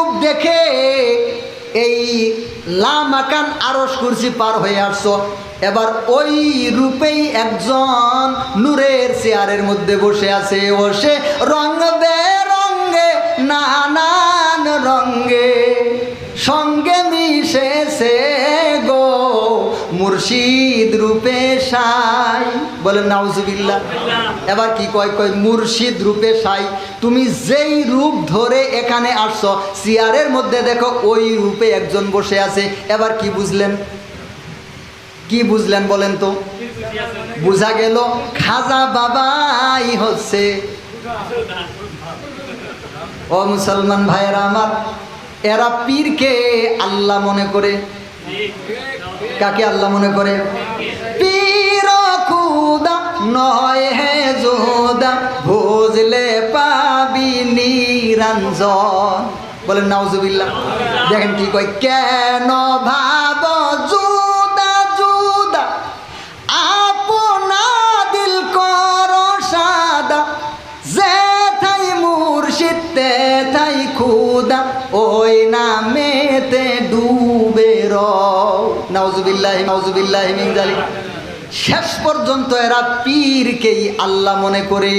রূপ দেখে এই লামাকান আরস কুরসি পার হয়ে আসছো। এবার ওই রূপেই একজন নূরের চেয়ারের মধ্যে বসে আছে। ও বসে রঙ বেরঙ্গে নানান রঙ্গে, সঙ্গে মিশেছে গো মুর্শিদ রূপে সাই। বলেন, নাউজুবিল্লাহ। এবার কি কয় কয়, মুর্শিদ রূপে সাই। তুমি যেই রূপ ধরে এখানে আসছো চেয়ারের মধ্যে দেখো ওই রূপে একজন বসে আছে। এবার কি বুঝলেন? কি বুঝলেন বলেন তো? বুঝা গেল, খাজা বাবাই হচ্ছে। ও মুসলমান ভাইয়েরা আমার, এরা পীরকে আল্লাহ মনে করে। কাকে আল্লাহ মনে করে? পীর নয় হে যোদা বুঝলে পাবি নিরঞ্জন। বলেন, নাউজুবিল্লাহ। দেখেন কি কয়, কেন ভাব জুদা জুদা? আপনা দিল কর সাদা যে থাই মুর্শিদ তে থাই খুদা, ওই শেষ পর্যন্ত এরা পীরকেই আল্লাহ মনে করে।